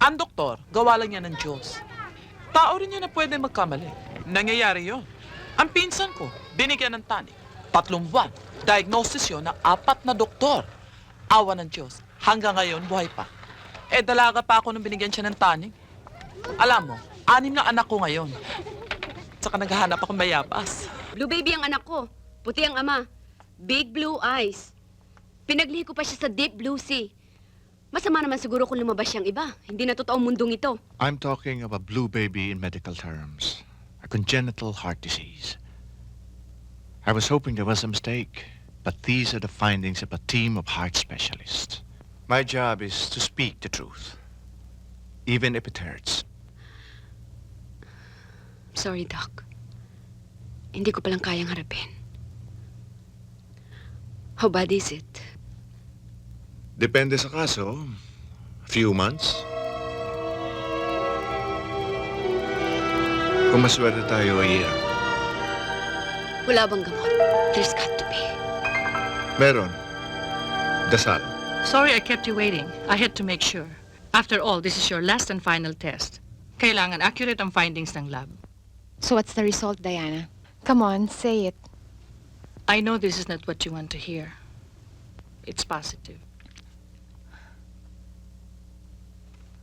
Ang doktor, gawa lang yan ng Diyos. Tao rin yan na pwede magkamali. Nangyayari yon. Ang pinsan ko, binigyan ng tani. Tatlong buwan. Diagnosis yon ng apat na doktor. Awa ng Diyos. Hanggang ngayon, buhay pa. Eh, dalaga pa ako nung binigyan siya ng tani. Alam mo, anim na anak ko ngayon. Tsaka naghahanap ako mayapas. Blue baby ang anak ko. Puti ang ama. Big blue eyes. Pinaglihi ko pa siya sa deep blue sea. Masama naman siguro kung lumabas siyang iba. Hindi na totoong mundong ito. I'm talking of a blue baby in medical terms. A congenital heart disease. I was hoping there was a mistake, but these are the findings of a team of heart specialists. My job is to speak the truth, even if it hurts. Sorry, Doc. Hindi ko palang kayang harapin. How bad is it? Depende sa kaso. A few months. Kung maswerte tayo, a year. Wala bang gamot? There's got to be. Meron. Dasal. Sorry I kept you waiting. I had to make sure. After all, this is your last and final test. Kailangan accurate ang findings ng lab. So what's the result, Diana? Come on, say it. I know this is not what you want to hear. It's positive.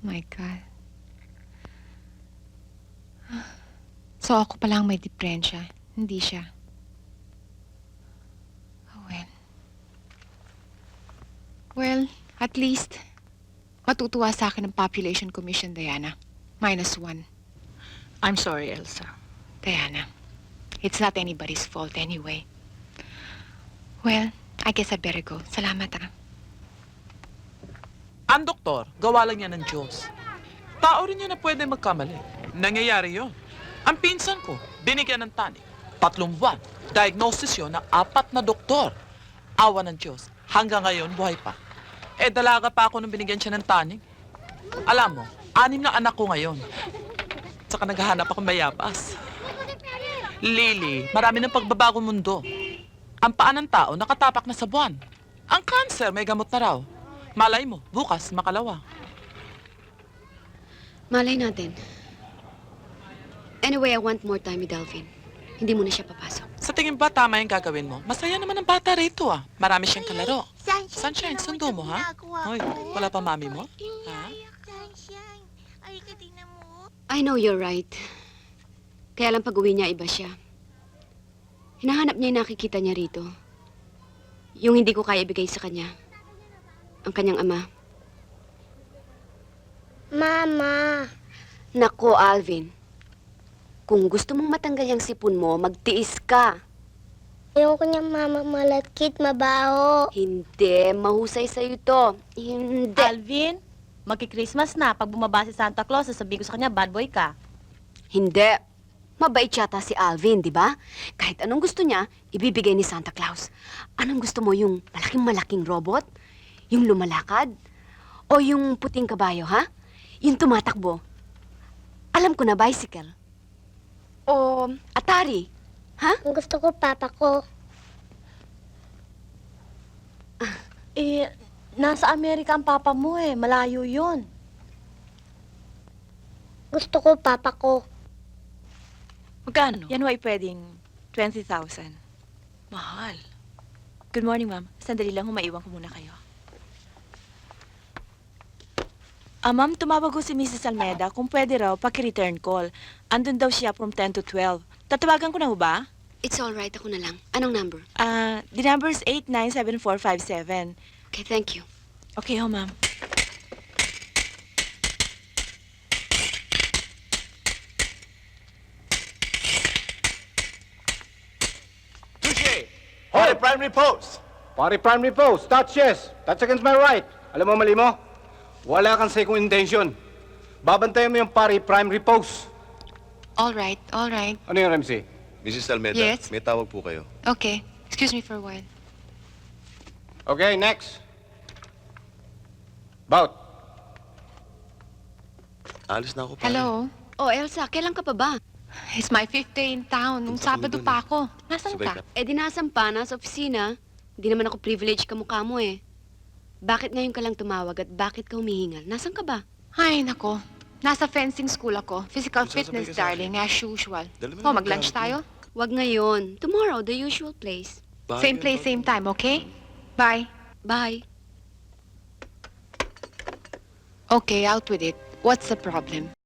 My God. So ako palang may diferensya, hindi siya. Oh, well. Well, at least, matutuwa sa akin ang population commission, Diana. Minus one. I'm sorry, Elsa. Diana, it's not anybody's fault anyway. Well, I guess I better go. Salamat ah. Ang doktor, gawa lang yan ng Diyos. Tao rin yan na pwede magkamali. Nangyayari yon. Ang pinsan ko, binigyan ng tani. Tatlong buwan. Diagnosis yon ng apat na doktor. Awa ng Diyos. Hanggang ngayon, buhay pa. Eh, dalaga pa ako nung binigyan siya ng tani. Alam mo, anim na anak ko ngayon. Tsaka naghahanap ako mayapas. Lily, marami ng pagbabago mundo. Ang paa ng tao nakatapak na sa buwan. Ang cancer may gamot na raw. Malay mo, bukas makalawa. Malay natin. Anyway, I want more time with Alvin. Hindi mo na siya papasok. Sa tingin ba tama yung gagawin mo? Masaya naman ang bata rito ah. Marami siyang kalaro. Sunshine, sundo mo ha? Hoy, wala pa mami mo? Ha? I know you're right. Kaya lang pag uwi niya, iba siya. Hinahanap niya yung nakikita niya rito. Yung hindi ko kaya ibigay sa kanya. Ang kanyang ama. Mama. Nako, Alvin. Kung gusto mong matanggal yung sipon mo, magtiis ka. Ayoko niya, mama, malakit, mabaho. Hindi, mahusay sa'yo to. Hindi. Alvin, magki-Christmas na. Pag bumaba si Santa Claus, sasabihin ko sa kanya, bad boy ka. Hindi. Mabait yata si Alvin, di ba? Kahit anong gusto niya, ibibigay ni Santa Claus. Anong gusto mo, yung malaking-malaking robot? Yung lumalakad? O yung puting kabayo, ha? Yung tumatakbo? Alam ko na, bicycle. O Atari? Ha? Ang gusto ko, papa ko. Eh, nasa Amerika ang papa mo eh. Malayo yun. Gusto ko, papa ko. Magkano? Yan ho ay pwedeng 20,000. Mahal. Good morning, ma'am. Sandali lang, humaiwan ko muna kayo. Ah, ma'am, tumawag ko si Mrs. Almeda kung pwede raw paki-return call. Andun daw siya from 10 to 12. Tatawagan ko na ho ba? It's all right, ako na lang. Anong number? Ah, the number is 897457. Okay, thank you. Okay ho, ma'am. Touche! Pare primary post! Pare primary post, that's yes. That's against my right. Alam mo mali mo? Wala kang second intention. Babantayan mo yung pare primary post. All right, all right. Ano yung MC? Mrs. Almeda, Yes? may tawag po kayo. Okay. Excuse me for a while. Okay, next. Bout. Alis na ako, pare. Hello? Oh, Elsa, kailan ka pa ba? It's my fifth day in town. Nung Punta Sabado pa ako. Nasaan Sabay ka? ka. Eh, dinasampa na sa opisina. Hindi naman ako privilege kamukha mo eh. Bakit ngayon ka lang tumawag at bakit ka humihingal? Nasaan ka ba? Ay, nako. Nasa fencing school ako. Physical Magsasabay fitness, ka sa darling, as usual. Dali mo Oh, na mag-lunch gamit tayo? Wag ngayon. Tomorrow, the usual place. Bagay, Same place, bagay. same time, okay? Bye. Bye. Okay, out with it. What's the problem?